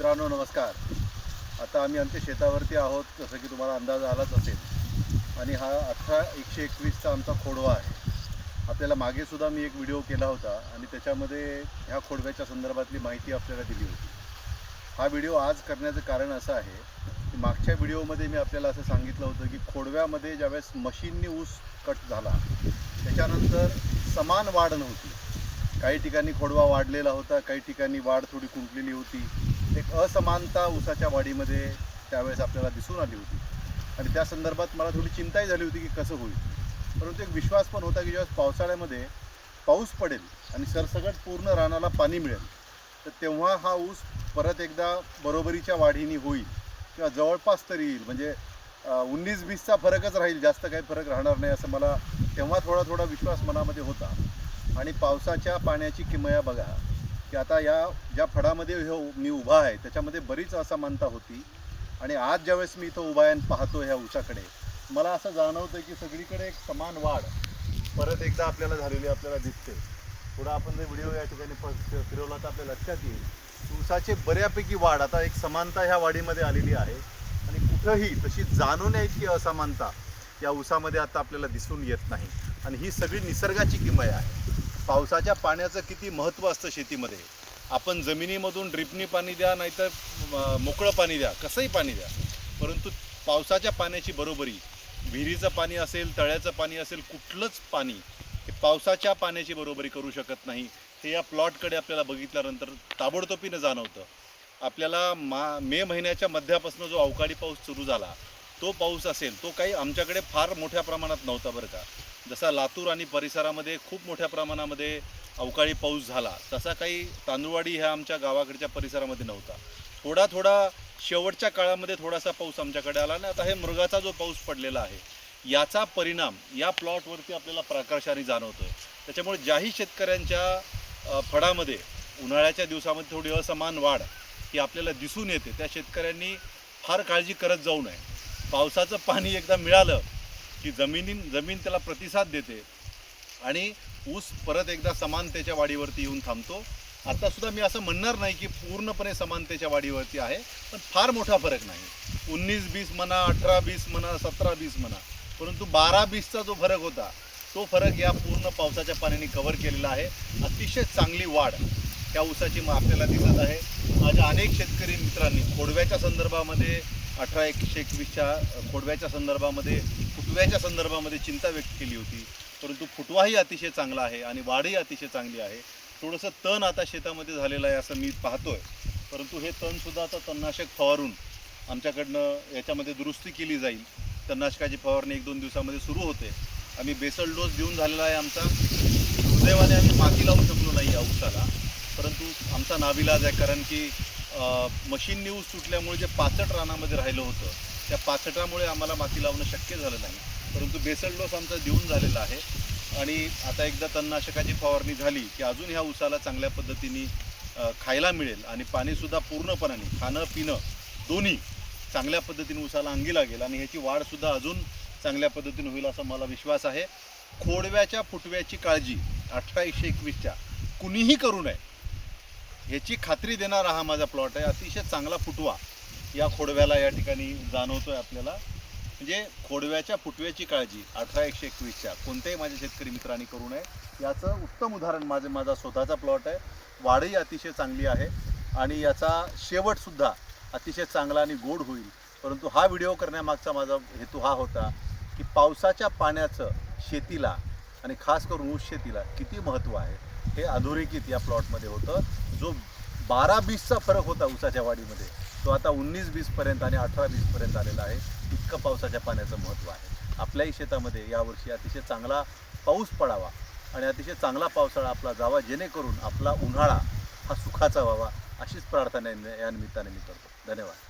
मित्रांनो नमस्कार. आता आम्ही आमच्या शेतावरती आहोत जसं की तुम्हाला अंदाज आलाच असेल. आणि हा अठरा एकशे एकवीसचा आमचा खोडवा आहे. आपल्याला मागे सुद्धा मी एक व्हिडिओ केला होता आणि त्याच्यामध्ये ह्या खोडव्याच्या संदर्भातली माहिती आपल्याला दिली होती. हा व्हिडिओ आज करण्याचं कारण असं आहे की मागच्या व्हिडिओमध्ये मी आपल्याला असं सांगितलं होतं की खोडव्यामध्ये ज्यावेळेस मशीननी ऊस कट झाला त्याच्यानंतर समान वाढ नव्हती. काही ठिकाणी खोडवा वाढलेला होता काही ठिकाणी वाढ थोडी कुंपलेली होती. एक असमानता ऊसाच्या वाढीमध्ये त्यावेळेस आपल्याला दिसून आली होती. आणि त्या संदर्भात मला थोडी चिंताही झाली होती की कसं होईल. परंतु एक विश्वास पण होता की ज्यावेळेस पावसाळ्यामध्ये पाऊस पडेल आणि सरसगट पूर्ण रानाला पाणी मिळेल तर तेव्हा हा ऊस परत एकदा बरोबरीच्या वाढीने होईल किंवा जवळपास तरी येईल. म्हणजे उन्नीस वीसचा फरकच राहील जास्त काही फरक राहणार नाही असं मला तेव्हा थोडा थोडा विश्वास मनामध्ये होता. आणि पावसाच्या पाण्याची किमया बघा की आता या ज्या फडामध्ये हे मी उभा आहे त्याच्यामध्ये बरीच असमानता होती. आणि आज ज्यावेळेस मी इथं उभा आहे आणि पाहतो ह्या उशाकडे मला असं जाणवतं की सगळीकडे एक समान वाढ परत एकदा आपल्याला झालेली आपल्याला दिसते. पुढं आपण जर व्हिडिओ या ठिकाणी फ- फिरवला तर आपल्या लक्षात येईल. उसाचे बऱ्यापैकी वाढ आता एक समानता ह्या वाढीमध्ये आलेली आहे. आणि कुठंही तशी जाणून इतकी असमानता या उसामध्ये आता आपल्याला दिसून येत नाही. आणि ही सगळी निसर्गाची किमय आहे. पावसाच्या पाण्याचं किती महत्त्व असतं शेतीमध्ये? आपण जमिनीमधून ड्रिपनी पाणी द्या नाहीतर मोकळं पाणी द्या कसंही पाणी द्या. परंतु पावसाच्या पाण्याची बरोबरी विहिरीचं पाणी असेल तळ्याचं पाणी असेल कुठलंच पाणी हे पावसाच्या पाण्याची बरोबरी करू शकत नाही. हे या प्लॉटकडे आपल्याला बघितल्यानंतर ताबडतोबीनं जाणवतं. आपल्याला मा मे महिन्याच्या मध्यापासून जो अवकाळी पाऊस सुरू झाला तो पाऊस असेल तो काही आमच्याकडे फार मोठ्या प्रमाणात नव्हता बरं का. जसा लातूर आणि परिसरामध्ये खूप मोठ्या प्रमाणामध्ये अवकाळी पाऊस झाला तसा काही तांदूळवाडी ह्या आमच्या गावाकडच्या परिसरामध्ये नव्हता. थोडा थोडा शेवटच्या काळामध्ये थोडासा पाऊस आमच्याकडे आला आणि आता हे मृगाचा जो पाऊस पडलेला आहे याचा परिणाम या प्लॉटवरती आपल्याला प्रकर्षाने आहे त्याच्यामुळे ज्याही शेतकऱ्यांच्या फळामध्ये उन्हाळ्याच्या दिवसामध्ये थोडी असमान वाढ ही आपल्याला दिसून येते. त्या शेतकऱ्यांनी फार काळजी करत जाऊ नये. पावसाचं पाणी एकदा मिळालं की जमिनीन जमीन त्याला प्रतिसाद देते आणि ऊस परत एकदा समानतेच्या वाढीवरती येऊन थांबतो. आत्तासुद्धा मी असं म्हणणार नाही की पूर्णपणे समानतेच्या वाढीवरती आहे पण फार मोठा फरक नाही. उन्नीस बीस म्हणा अठरा बीस म्हणा सतरा बीस म्हणा परंतु बारा बीसचा जो फरक होता तो फरक या पूर्ण पावसाच्या पाण्याने कव्हर केलेला आहे. अतिशय चांगली वाढ त्या ऊसाची आपल्याला दिसत आहे. माझ्या अनेक शेतकरी मित्रांनी खोडव्याच्या संदर्भामध्ये अठरा एकशे एकवीसच्या खोडव्याच्या संदर्भामध्ये फुटव्याच्या संदर्भामध्ये चिंता व्यक्त केली होती. परंतु फुटवाही अतिशय चांगला आहे आणि वाढही अतिशय चांगली आहे. थोडंसं तण आता शेतामध्ये झालेलं आहे असं मी पाहतोय. परंतु हे तणसुद्धा आता तणनाशक फवारून आमच्याकडनं याच्यामध्ये दुरुस्ती केली जाईल. तणनाशकाची फवारणी एक दोन दिवसामध्ये सुरू होते. आम्ही बेसल डोस देऊन झालेला आहे आमचा. दुर्दैवाने आम्ही माती लावू शकलो नाही या उसाला परंतु आमचा नाविलाज आहे कारण की मशीन मशीननी ऊस सुटल्यामुळे जे पाचट रानामध्ये राहिलं होतं त्या पाचटामुळे आम्हाला माती लावणं शक्य झालं नाही. परंतु बेसल डोस आमचा देऊन झालेला आहे. आणि आता एकदा तणनाशकाची फवारणी झाली की अजून ह्या उसाला चांगल्या पद्धतीने खायला मिळेल आणि पाणीसुद्धा पूर्णपणाने खाणं पिणं दोन्ही चांगल्या पद्धतीने उसाला अंगी लागेल आणि ह्याची वाढसुद्धा अजून चांगल्या पद्धतीने होईल असा मला विश्वास आहे. खोडव्याच्या फुटव्याची काळजी अठरा एकशे एकवीसच्या कुणीही करू नये. ह्याची खात्री देणारा हा माझा प्लॉट आहे. अतिशय चांगला फुटवा या खोडव्याला या ठिकाणी जाणवतोय आपल्याला. म्हणजे खोडव्याच्या फुटव्याची काळजी अठरा एकशे एकवीसच्या कोणत्याही माझ्या शेतकरी मित्रांनी करू नये. याचं उत्तम उदाहरण माझे माझा स्वतःचा प्लॉट आहे. वाढही अतिशय चांगली आहे आणि याचा शेवटसुद्धा अतिशय चांगला आणि गोड होईल. परंतु हा व्हिडिओ करण्यामागचा माझा हेतू हा होता की पावसाच्या पाण्याचं शेतीला आणि खास करून ऊस शेतीला किती महत्त्व आहे? हे अधोरेखित या प्लॉटमध्ये होतं. जो बारा बीसचा फरक होता ऊसाच्या वाढीमध्ये तो आता उन्नीस बीसपर्यंत आणि अठरा बीसपर्यंत आलेला आहे. इतकं पावसाच्या पाण्याचं महत्त्व आहे. आपल्याही शेतामध्ये यावर्षी अतिशय चांगला पाऊस पडावा आणि अतिशय चांगला पावसाळा आपला जावा जेणेकरून आपला उन्हाळा हा सुखाचा व्हावा अशीच प्रार्थना या निमित्ताने मी करतो. धन्यवाद.